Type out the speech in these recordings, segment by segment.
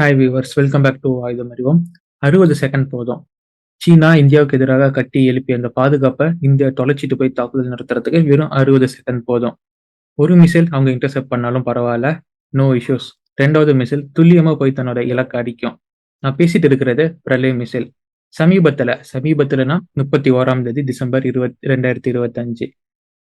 Hi viewers welcome back to Ayudham Arivom அறுபது second போதும். சீனா இந்தியாவுக்கு எதிராக கட்டி எழுப்பிய அந்த பாதுகாப்பை இந்தியா தொலைச்சிட்டு போய் தாக்குதல் நடத்துறதுக்கு வெறும் அறுபது செகண்ட் போதும். ஒரு மிசைல் அவங்க இன்டர்செப்ட் பண்ணாலும் பரவாயில்ல. நோ இஷ்யூஸ் ரெண்டாவது மிசைல் துல்லியமாக போய் தன்னோட இலக்கு அடிக்கும். நான் பேசிட்டு இருக்கிறது பிரளய மிசைல் சமீபத்தில் சமீபத்தில்னா முப்பத்தி ஓராம் தேதி டிசம்பர் இருபத் ரெண்டாயிரத்தி இருபத்தஞ்சு.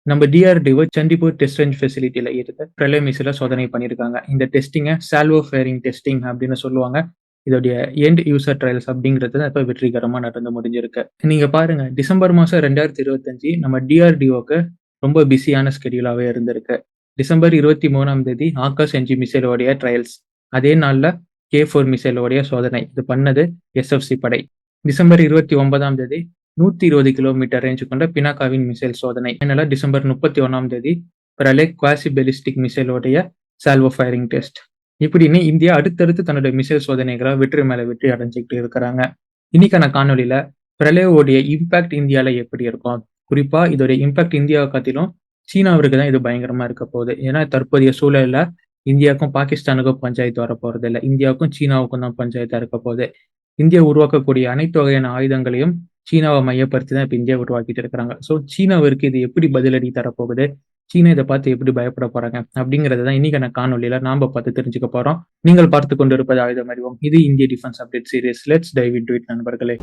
நம்ம டிஆர்டிஓ சண்டிப்பூர் டெஸ்ட் ரேஞ்ச் ஃபெசிலிட்டியில இருக்க பிரளய மிசைல சோதனை பண்ணியிருக்காங்க இந்த டெஸ்டிங்கை சால்வோ ஃபேரிங் டெஸ்டிங் அப்படின்னு சொல்லுவாங்க. இதோடைய எண்ட் யூசர் ட்ரையல்ஸ் அப்படிங்கிறது தான் இப்போ வெற்றிகரமாக நடந்து முடிஞ்சிருக்கு. நீங்க பாருங்க டிசம்பர் மாசம் ரெண்டாயிரத்தி இருபத்தஞ்சு நம்ம டிஆர்டிஓக்கு ரொம்ப பிஸியான ஸ்கெடியூலாகவே இருந்திருக்கு. டிசம்பர் இருபத்தி மூணாம் தேதி ஆகாஷ் என்ஜி மிசைலோடைய ட்ரையல்ஸ் அதே நாளில் கே ஃபோர் மிசைலோடைய சோதனை. இது பண்ணது எஸ்எஃப்சி படை. டிசம்பர் இருபத்தி ஒன்பதாம் தேதி நூத்தி இருபது கிலோமீட்டர் ரேஞ்சு கொண்ட பினாக்காவின் மிசைல் சோதனை. என்னல டிசம்பர் முப்பத்தி ஒன்னாம் தேதி பிரலே குவாசி பெலிஸ்டிக் மிசைலோடைய சால்வோ ஃபயரிங் டெஸ்ட் இப்படின்னு இந்தியா அடுத்தடுத்து தன்னுடைய மிசைல் சோதனைகளை வெற்றி மேல வெற்றி அடைஞ்சுக்கிட்டு இருக்கிறாங்க. இன்னைக்கான காணொலியில பிரலேவோடைய இம்பாக்ட் இந்தியால எப்படி இருக்கும்? குறிப்பா இதோடைய இம்பாக்ட் இந்தியாவை காத்திலும் சீனாவிற்கு தான் இது பயங்கரமா இருக்க போகுது. ஏன்னா தற்போதைய சூழல்ல இந்தியாவுக்கும் பாகிஸ்தானுக்கும் பஞ்சாயத்து வர போறது இல்லை இந்தியாவுக்கும் சீனாவுக்கும் தான் பஞ்சாயத்தா இருக்க போகுது. இந்தியா உருவாக்கக்கூடிய அனைத்து வகையான ஆயுதங்களையும் சீனாவை மையப்படுத்தி தான் இப்போ இந்தியா உருவாக்கிட்டு இருக்கிறாங்க. ஸோ சீனாவிற்கு இது எப்படி பதிலடி தரப்போகுது? சீனா இதை பார்த்து எப்படி பயப்பட போறாங்க? அப்படிங்கறத தான் இன்னைக்கான காணொலியில நாம பார்த்து தெரிஞ்சுக்க போறோம். நீங்கள் பார்த்து கொண்டிருப்பது ஆயுதம் அறிவோம். இது இந்திய defence update series let's dive into it நண்பர்களே.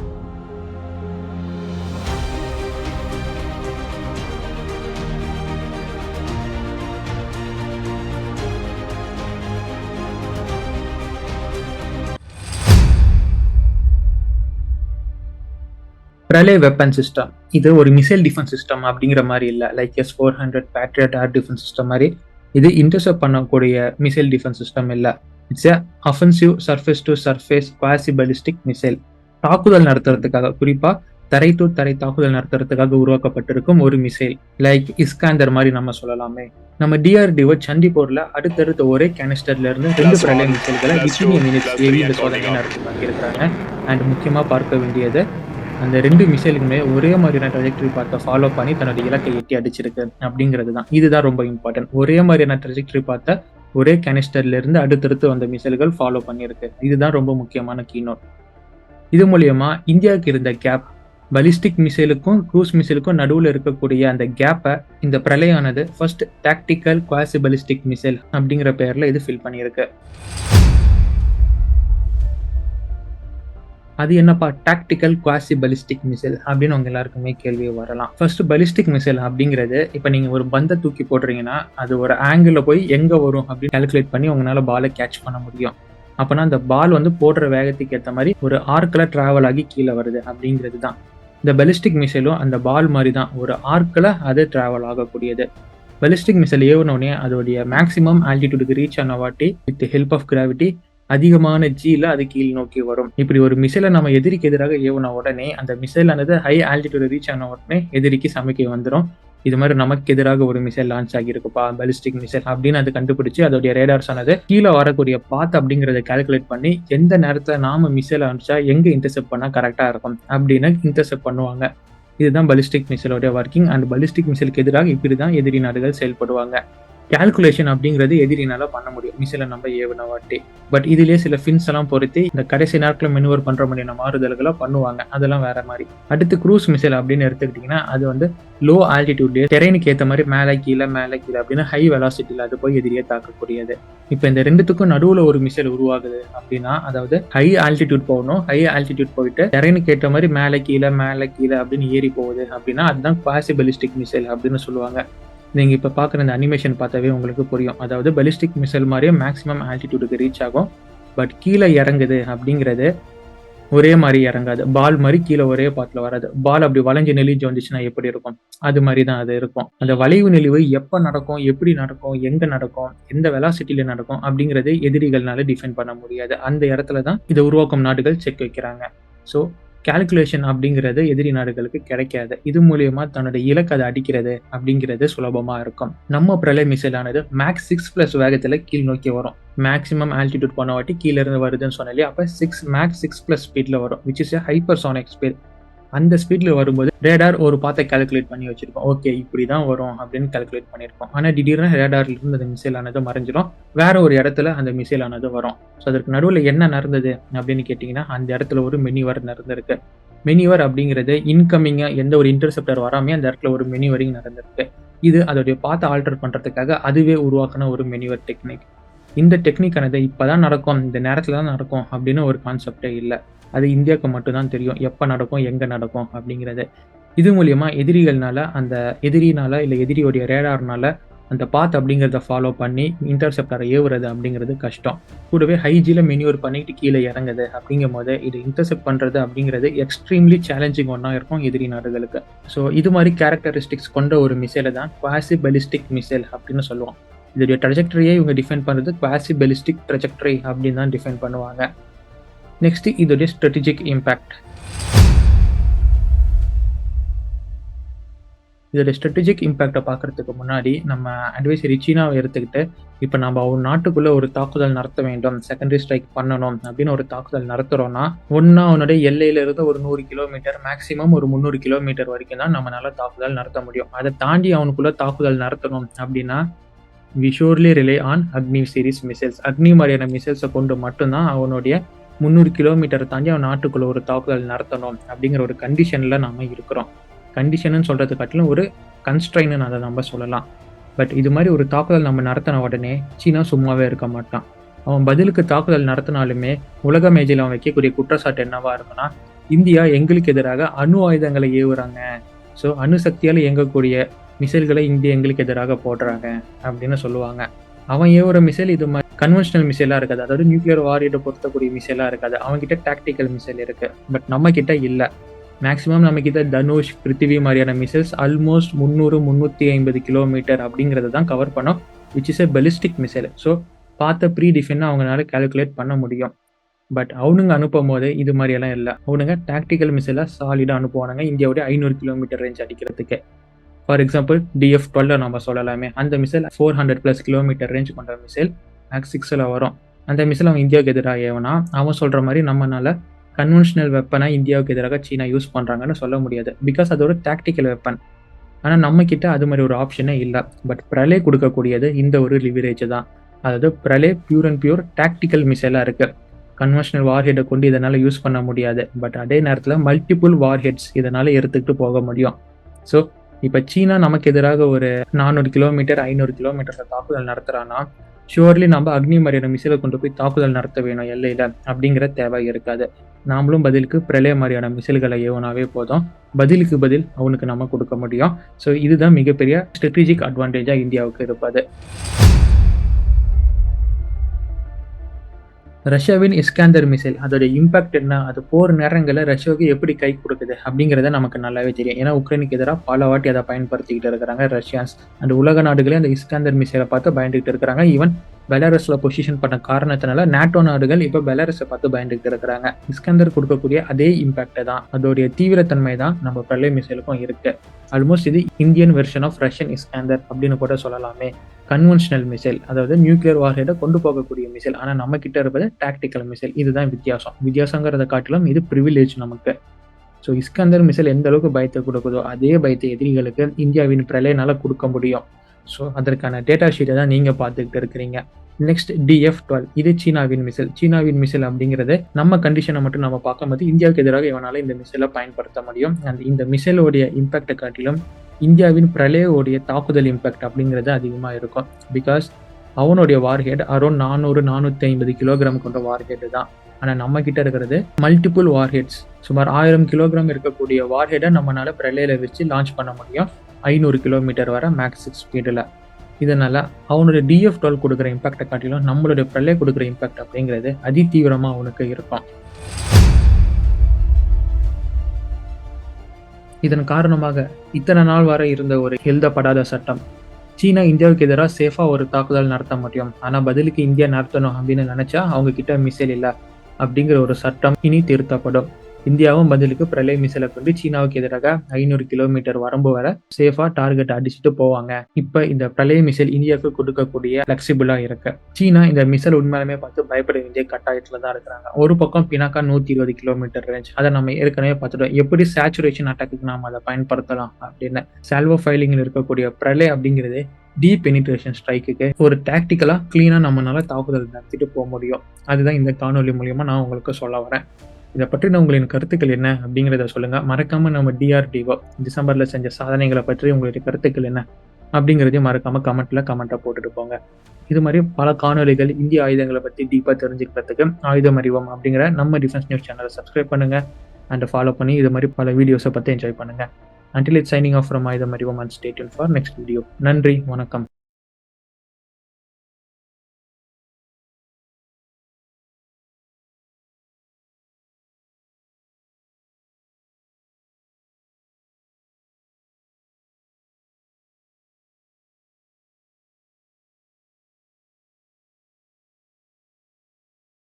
பிரலே வெப்பன் சிஸ்டம் இது ஒரு மிசைல் டிஃபென்ஸ் சிஸ்டம் அப்படிங்கிற மாதிரி இல்லை. Like S four hundred Patriot air defence system மாதிரி இது இன்டர்செப்ட் பண்ணக்கூடிய மிசைல் டிஃபென்ஸ் சிஸ்டம் இல்லை. It's a offensive surface to surface quasi ballistic missile தாக்குதல் நடத்துறதுக்காக குறிப்பா தரை டு தரை தாக்குதல் நடத்துறதுக்காக உருவாக்கப்பட்டிருக்கும் ஒரு மிசைல் லைக் இஸ்காந்தர் மாதிரி நம்ம சொல்லலாமே. நம்ம டிஆர்டிஓ சண்டிப்பூர்ல அடுத்தடுத்த ஒரே கேனிஸ்டர்ல இருந்து ரெண்டு பிரளய மிசைல்களை வித்தின் மினிட்ஸ் இந்த சோதனை நடத்தி வாங்கியிருக்கிறாங்க அண்ட் முக்கியமா பார்க்க வேண்டியது அந்த ரெண்டு மிசைலுக்குமே ஒரே மாதிரியான ட்ரெஜெக்டரி பார்த்த ஃபாலோ பண்ணி தன்னோட இலக்கை எட்டி அடிச்சிருக்கு அப்படிங்கிறது தான். இதுதான் ரொம்ப இம்பார்ட்டன்ட் ஒரே மாதிரியான ட்ரெஜெக்டரி பார்த்த ஒரே கேனிஸ்டர்ல இருந்து அடுத்தடுத்து வந்த மிசைல்கள் ஃபாலோ பண்ணியிருக்கு. இதுதான் ரொம்ப முக்கியமான கீனோட் இது மூலியமா இந்தியாவுக்கு இருந்த கேப் பலிஸ்டிக் மிசைலுக்கும் க்ரூஸ் மிசைலுக்கும் நடுவில் இருக்கக்கூடிய அந்த கேப்பை இந்த பிரளயானது first tactical quasi ballistic missile அப்படிங்கிற பேரில் இது ஃபில் பண்ணியிருக்கு. அது என்னப்பா? டாக்டிக்கல் குவாசி பலிஸ்டிக் மிசைல் அப்படின்னு உங்க எல்லாருக்குமே கேள்வி வரலாம். ஃபர்ஸ்ட் பலிஸ்டிக் மிசைல் அப்படிங்கிறது இப்போ நீங்க ஒரு பந்தை தூக்கி போடுறீங்கன்னா அது ஒரு ஆங்கிள் போய் எங்க வரும் அப்படின்னு கால்குலேட் பண்ணி உங்களால பாலை கேட்ச் பண்ண முடியும். அப்போனா அந்த பால் வந்து போடுற வேகத்துக்கு ஏற்ற மாதிரி ஒரு ஆர்க்கில் டிராவல் ஆகி கீழே வருது அப்படிங்கிறது தான். இந்த பெலிஸ்டிக் மிசைலும் அந்த பால் மாதிரி தான். ஒரு ஆர்க்கில் அது டிராவல் ஆகக்கூடியது. பெலிஸ்டிக் மிசைல் ஏவனோடனே அதோடைய மேக்ஸிமம் ஆல்டிடியூடுக்கு ரீச் ஆன வாட்டி வித் ஹெல்ப் ஆஃப் கிராவிட்டி அதிகமான ஜீல அது கீழ் நோக்கி வரும். இப்படி ஒரு மிசைலை நம்ம எதிரிக்கு எதிராக ஏவுன உடனே அந்த மிசைலானது ஹை ஆல்டிடியூட் ரீச் ஆன உடனே எதிரிக்கு சமைக்க வந்துடும் இது மாதிரி நமக்கு எதிராக ஒரு மிசைல் லான்ச் ஆகியிருக்குப்பா பலிஸ்டிக் மிசைல் அப்படின்னு அது கண்டுபிடிச்சு அதோடைய ரேடார்ஸ் ஆனது கீழே வரக்கூடிய பாத் அப்படிங்கறத கால்குலேட் பண்ணி எந்த நேரத்தில் நாம மிசைல் அனுப்பிச்சா எங்க இன்டர்செப்ட் பண்ணா கரெக்டா இருக்கும் அப்படின்னு இன்டர்செப்ட் பண்ணுவாங்க. இதுதான் பலிஸ்டிக் மிசைலோடைய ஒர்க்கிங் அண்ட் பலிஸ்டிக் மிசைலுக்கு எதிராக இப்படிதான் எதிரி நாடுகள் செயல்படுவாங்க. கால்குலேஷன் அப்படிங்கிறது எதிரினால பண்ண முடியும். மிசில நம்ம ஏவன வாட்டி. பட் இதுலயே சில ஃபின்ஸ் எல்லாம் பொருத்தி இந்த கடைசி நேரத்தில் மெனுவர் பண்ற மாதிரியான மாறுதல்களை பண்ணுவாங்க. அதெல்லாம் வேற மாதிரி. அடுத்து க்ரூஸ் மிசைல் அப்படின்னு எடுத்துக்கிட்டீங்கன்னா அது வந்து லோ ஆல்டிடியூட்லயே டெரைனுக்கு ஏற்ற மாதிரி மேலே கீழே மேலே கீழே அப்படின்னு ஹை வெலாசிட்டியில் அது போய் எதிரியே தாக்கக்கூடியது. இப்போ இந்த ரெண்டுத்துக்கும் நடுவில் ஒரு மிசைல் உருவாகுது அப்படின்னா அதாவது ஹை ஆல்டிடியூட் போகணும். ஹை ஆல்டிடியூட் போயிட்டு டெரைனுக்கு ஏற்ற மாதிரி மேலே கீழே மேலே கீழே அப்படின்னு ஏறி போகுது அப்படின்னா அதுதான் பாசிபிலிஸ்டிக் மிசைல் அப்படின்னு சொல்லுவாங்க. நீங்கள் இப்போ பார்க்குற இந்த அனிமேஷன் பார்த்தாவே உங்களுக்கு புரியும். அதாவது பலிஸ்டிக் மிசைல் மாதிரியே மேக்ஸிமம் ஆல்டிடியூடுக்கு ரீச் ஆகும். பட் கீழே இறங்குது அப்படிங்கிறது ஒரே மாதிரி இறங்காது. பால் மாதிரி கீழே ஒரே பாத்தில் வராது. பால் அப்படி வளைஞ்சு நெளிஞ்சு வந்துச்சுன்னா எப்படி இருக்கும்? அது மாதிரி தான் அது இருக்கும். அந்த வளைவு நெளிவு எப்போ நடக்கும் எப்படி நடக்கும் எங்கே நடக்கும் எந்த வெலாசிட்டியில் நடக்கும் அப்படிங்கிறது எதிரிகள்னால டிஃபைன் பண்ண முடியாது. அந்த இடத்துல தான் இதை உருவாக்கும் நாடுகள் செக் வைக்கிறாங்க. ஸோ கால்குலேஷன் அப்படிங்கிறது எதிரி நாடுகளுக்கு கிடைக்காது. இது மூலியமா தன்னோட இலக்கு அதை அடிக்கிறது அப்படிங்கிறது சுலபமா இருக்கும். நம்ம பிரலை மிசைல் ஆனது மேக்ஸ் சிக்ஸ் பிளஸ் வேகத்துல கீழ் நோக்கி வரும். மேக்ஸிமம் ஆல்டிடியூட் பண்ண வாட்டி கீழே இருந்து வருதுன்னு சொன்னாலே அப்ப சிக்ஸ் மேக்ஸ் சிக்ஸ் பிளஸ் ஸ்பீட்ல வரும் which is hypersonic speed அந்த ஸ்பீட்ல வரும்போது ரேடார் ஒரு பாத்தை கால்குலேட் பண்ணி வச்சிருக்கோம் ஓகே இப்படி தான் வரும் அப்படின்னு கால்குலேட் பண்ணியிருக்கோம் ஆனால் திடீர்னு ரேடார்ல இருந்து அந்த மிசைல் ஆனது மறைஞ்சிடும் வேற ஒரு இடத்துல அந்த மிசைல் ஆனது வரும். ஸோ அதற்கு நடுவில் என்ன நடந்தது அப்படின்னு கேட்டிங்கன்னா அந்த இடத்துல ஒரு மெனிவர் நடந்திருக்கு. மெனிவர் அப்படிங்கிறது இன்கமிங்காக எந்த ஒரு இன்டர்செப்டர் வராமே அந்த இடத்துல ஒரு மெனிவரிங் நடந்திருக்கு. இது அதோடைய பாத்தை ஆல்டர் பண்ணுறதுக்காக அதுவே உருவாக்கின ஒரு மெனிவர் டெக்னிக் இந்த டெக்னிக்கானது இப்போ தான் நடக்கும் இந்த நேரத்தில் தான் நடக்கும் அப்படின்னு ஒரு கான்செப்டே இல்லை. அது இந்தியாவுக்கு மட்டும்தான் தெரியும். எப்போ நடக்கும் எங்கே நடக்கும் அப்படிங்கிறது. இது மூலயமா எதிரிகள்னால அந்த எதிரினால இல்லை எதிரியோடைய ரேடார்னால அந்த பாத் அப்படிங்கிறத ஃபாலோ பண்ணி இன்டர்செப்டரை ஏவுறது அப்படிங்கிறது கஷ்டம். கூடவே ஹைஜியில் மெனியூர் பண்ணிட்டு கீழே இறங்குது அப்படிங்கும் போது இது இன்டர்செப்ட் பண்ணுறது அப்படிங்கிறது எக்ஸ்ட்ரீம்லி சேலஞ்சிங் ஒன்றா இருக்கும் எதிரி நாடுகளுக்கு. ஸோ இது மாதிரி கேரக்டரிஸ்டிக்ஸ் கொண்ட ஒரு மிசைலை தான் குவாசி பெலிஸ்டிக் மிசைல் அப்படின்னு சொல்லுவோம். இதோடைய ட்ரஜெக்டரியை இவங்க டிஃபைன் பண்ணுறது குவாசி பெலிஸ்டிக் ட்ரஜெக்டரி அப்படின்னு தான் டிஃபைன் பண்ணுவாங்க. நெக்ஸ்ட் இதோடைய ஸ்ட்ராட்டஜிக் இம்பேக்ட் இதோட ஸ்ட்ராட்டஜிக் இம்பேக்டை பார்க்குறதுக்கு முன்னாடி நம்ம அட்வைசரி சீனாவை எடுத்துக்கிட்டு இப்போ நம்ம ஒரு நாட்டுக்குள்ளே ஒரு தாக்குதல் நடத்த வேண்டும் செகண்டரி ஸ்ட்ரைக் பண்ணணும் அப்படின்னு ஒரு தாக்குதல் நடத்துகிறோன்னா ஒன்றா அவனுடைய எல்லையிலிருந்து ஒரு நூறு கிலோமீட்டர் மேக்ஸிமம் ஒரு முந்நூறு கிலோமீட்டர் வரைக்கும் தான் நம்மளால் தாக்குதல் நடத்த முடியும். அதை தாண்டி அவனுக்குள்ளே தாக்குதல் நடத்தணும் அப்படின்னா we rely on Agni series missiles Agni மாதிரியான மிசைல்ஸை கொண்டு மட்டும்தான் அவனுடைய முந்நூறு கிலோமீட்டரை தாண்டி அவன் நாட்டுக்குள்ள ஒரு தாக்குதல் நடத்தணும் அப்படிங்கிற ஒரு கண்டிஷனில் நாம் இருக்கிறோம். கண்டிஷனுன்னு சொல்றது காட்டிலும் ஒரு கன்ஸ்ட்ரைன்னு அதை நம்ம சொல்லலாம். பட் இது மாதிரி ஒரு தாக்குதல் நம்ம நடத்தின உடனே சீனா சும்மாவே இருக்க மாட்டான். அவன் பதிலுக்கு தாக்குதல் நடத்தினாலுமே உலக மேஜையில் அவன் வைக்கக்கூடிய குற்றச்சாட்டு என்னவா இருக்குன்னா இந்தியா எங்களுக்கு எதிராக அணு ஆயுதங்களை ஏவுறாங்க. ஸோ அணுசக்தியால் இயங்கக்கூடிய மிசைல்களை இந்தியா எங்களுக்கு எதிராக போடுறாங்க அப்படின்னு சொல்லுவாங்க. அவன் ஏவுற மிசைல் இது மாதிரி கன்வென்ஷனல் மிசைலாக இருக்காது. அதாவது நியூக்ளியர் வாரியத்தை பொருத்தக்கூடிய மிசைலாக இருக்காது. அவங்ககிட்ட டாக்டிக்கல் மிசைல் இருக்குது பட் நம்ம கிட்ட இல்லை. மேக்ஸிமம் நம்ம கிட்ட தனுஷ் பிருத்திவி மாதிரியான மிசைல்ஸ் ஆல்மோஸ்ட் முந்நூறு முந்நூற்றி ஐம்பது கிலோமீட்டர் அப்படிங்கிறத தான் கவர் பண்ணோம். Which is a ballistic missile so பார்த்த ப்ரீ டிஃபென்னு அவங்களால கால்குலேட் பண்ண முடியும். பட் அவனுங்க அனுப்பும் போது இது மாதிரியெல்லாம் இல்லை. அவனுங்க டாக்டிக்கல் மிசைலாக சாலிடாக அனுப்புவானுங்க. இந்தியாவுடைய ஐநூறு கிலோமீட்டர் ரேஞ்ச் அடிக்கிறதுக்கு. ஃபார் எக்ஸாம்பிள் டிஎஃப் டுவெல் நம்ம சொல்லலாமே. அந்த missile four hundred plus kilometre range கொண்ட மிசைல் மேக்ஸ் சிக்ஸில் வரும். அந்த மிஸ்ஸில் அவன் இந்தியாவுக்கு எதிராக ஏவனா அவன் சொல்கிற மாதிரி நம்மனால கன்வென்ஷனல் வெப்பனை இந்தியாவுக்கு எதிராக சீனா யூஸ் பண்ணுறாங்கன்னு சொல்ல முடியாது. பிகாஸ் அது ஒரு டாக்டிக்கல் வெப்பன் ஆனால் நம்மக்கிட்ட அது மாதிரி ஒரு ஆப்ஷனே இல்லை. பட் பிரலே கொடுக்கக்கூடியது இந்த ஒரு லிவரேஜ் தான். அதாவது Pralay pure and pure tactical மிசைலாக இருக்குது கன்வென்ஷனல் வார்ஹெட்டை கொண்டு இதனால் யூஸ் பண்ண முடியாது. பட் அதே நேரத்தில் மல்டிபிள் வார்ஹெட்ஸ் இதனால் எடுத்துக்கிட்டு போக முடியும். ஸோ இப்போ சீனா நமக்கு எதிராக ஒரு நானூறு கிலோமீட்டர் ஐநூறு கிலோமீட்டர் தாக்குதல் நடத்துகிறான்னா ஷுவர்லி நம்ம அக்னி மாதிரியான மிசிலை கொண்டு போய் தாக்குதல் நடத்த வேணும் எல்லையில் அப்படிங்கிற தேவை இருக்காது. நாமளும் பதிலுக்கு பிரளய மாதிரியான மிசில்களை ஏவனாவே போதும். பதிலுக்கு பதில் அவனுக்கு நம்ம கொடுக்க முடியும். ஸோ இதுதான் மிகப்பெரிய ஸ்ட்ராட்டஜிக் அட்வான்டேஜாக இந்தியாவுக்கு இருப்பது. ரஷ்யாவின் இஸ்காந்தர் மிசைல் அதோட இம்பாக்ட் என்ன அது போர் நேரங்களில் ரஷ்யாவுக்கு எப்படி கை கொடுக்குது அப்படிங்கிறத நமக்கு நல்லாவே தெரியும். ஏன்னா உக்ரைனுக்கு எதிராக பல வாட்டி அதை பயன்படுத்திக்கிட்டு இருக்கிறாங்க ரஷ்யான்ஸ். அந்த உலக நாடுகளே அந்த இஸ்காந்தர் மிசைலை பார்த்து பயந்துகிட்டு இருக்கிறாங்க. ஈவன் பெலாரஸ்ல பொசிஷன் பண்ண காரணத்தினால நாட்டோ நாடுகள் இப்போ பெலாரஸை பார்த்து பயந்துகிட்டு இருக்கிறாங்க. இஸ்கந்தர் கொடுக்கக்கூடிய அதே இம்பாக்டை தான் அதோடைய தீவிரத்தன்மை தான் நம்ம பிரளய மிசைலுக்கும் இருக்கு. ஆல்மோஸ்ட் இது Indian version of Russian Iskander அப்படின்னு கூட சொல்லலாமே. கன்வென்ஷனல் மிசைல் அதாவது நியூக்ளியர் வார்ஹெட்டை கொண்டு போகக்கூடிய மிசைல் ஆனால் நம்ம கிட்ட இருப்பது டாக்டிக்கல் மிசைல் இதுதான் வித்தியாசம். வித்தியாசங்கிறத காட்டிலும் இது ப்ரிவிலேஜ் நமக்கு. ஸோ இஸ்கந்தர் மிசைல் எந்த அளவுக்கு பயத்தை கொடுக்குதோ அதே பயத்தை எதிரிகளுக்கு இந்தியாவின் பிரளயனால கொடுக்க முடியும். ஸோ அதற்கான டேட்டா ஷீட்டை தான் நீங்கள் பார்த்துக்கிட்டு இருக்கிறீங்க. நெக்ஸ்ட் டிஎஃப் டுவெல் இது சீனாவின் மிசில் சீனாவின் மிசில் அப்படிங்கிறது நம்ம கண்டிஷனை மட்டும் நம்ம பார்க்கும்போது இந்தியாவுக்கு எதிராக இவனால் இந்த மிசிலை பயன்படுத்த முடியும். அண்ட் இந்த மிசிலோடைய இம்பாக்டை காட்டிலும் இந்தியாவின் பிரளயோடைய தாக்குதல் இம்பாக்ட் அப்படிங்கிறது அதிகமாக இருக்கும். பிகாஸ் அவனுடைய வார்ஹெட் அரௌண்ட் நானூறு நானூற்றி ஐம்பது கிலோகிராம் கொண்ட வார்ஹெட் தான். ஆனால் நம்ம கிட்ட இருக்கிறது மல்டிபிள் வார்ஹெட்ஸ் சுமார் ஆயிரம் கிலோகிராம் இருக்கக்கூடிய வார்ஹெட்டை நம்மளால பிரலையில் வச்சு லான்ச் பண்ண முடியும். ஐநூறு கிலோமீட்டர் வர மேக்ஸ் ஸ்பீடில் இதனால அவனுடைய டிஎஃப் டுவெல் கொடுக்குற இம்பாக்டை காட்டிலும் நம்மளுடைய பிள்ளை கொடுக்குற இம்பாக்ட் அப்படிங்கிறது அதி தீவிரமாக அவனுக்கு இருக்கும். இதன் காரணமாக இத்தனை நாள் வரை இருந்த ஒரு எழுதப்படாத சட்டம். சீனா இந்தியாவுக்கு எதிராக சேஃபாக ஒரு தாக்குதல் நடத்த முடியும். ஆனால் பதிலுக்கு இந்தியா நடத்தணும் அப்படின்னு நினைச்சா அவங்க கிட்ட மிசைல் இல்லை அப்படிங்கிற ஒரு சட்டம் இனி திருத்தப்படும். இந்தியாவும் பதிலுக்கு பிரளய மிசைலை கொண்டு சீனாவுக்கு எதிராக ஐநூறு கிலோமீட்டர் வரம்பு வர சேஃபா டார்கெட் அடிச்சுட்டு போவாங்க. இப்ப இந்த பிரளய மிசைல் இந்தியாவுக்கு கொடுக்கக்கூடிய பிளெக்சிபிளா இருக்கு. சீனா இந்த மிசைல் உண்மையாலுமே பார்த்து பயப்பட வேண்டிய கட்டாயத்துல தான் இருக்கிறாங்க. ஒரு பக்கம் பினாக்கா நூத்தி இருபது கிலோமீட்டர் ரேஞ்ச் அதை நம்ம ஏற்கனவே பார்த்துட்டோம். எப்படி சேச்சுரேஷன் அட்டாக்கு நாம அதை பயன்படுத்தலாம் அப்படின்னு சால்வோ ஃபைலிங்கில் இருக்கக்கூடிய பிரளய அப்படிங்கிறது டீப் பெனிட்ரேஷன் ஸ்ட்ரைக்குக்கு ஒரு டாக்டிக்கலா கிளீனா நம்மளால தாக்குதல் நடத்திட்டு போக முடியும். அதுதான் இந்த காணொலி மூலியமா நான் உங்களுக்கு சொல்ல வரேன். இதை பற்றின உங்களின் கருத்துக்கள் என்ன அப்படிங்கிறத சொல்லுங்கள் மறக்காமல் நம்ம டிஆர்டிஓ டிசம்பரில் செஞ்ச சாதனைகளை பற்றி உங்களுடைய கருத்துக்கள் என்ன அப்படிங்கிறதையும் மறக்காமல் கமெண்ட்டில் கமெண்ட்டாக போட்டுட்டு போங்க. இது மாதிரி பல காணொலிகள் இந்திய ஆயுதங்களை பற்றி டீப்பாக தெரிஞ்சுக்கிறதுக்கு ஆயுதம் அறிவோம் அப்படிங்கிற நம்ம டிஃபென்ஸ் நியூஸ் சேனலை சப்ஸ்கிரைப் பண்ணுங்க. அண்ட் ஃபாலோ பண்ணி இது மாதிரி பல வீடியோஸை பற்றி என்ஜாய் பண்ணுங்க. Until it signing off from Ayudham Arivom and stay tuned for next video நன்றி வணக்கம்.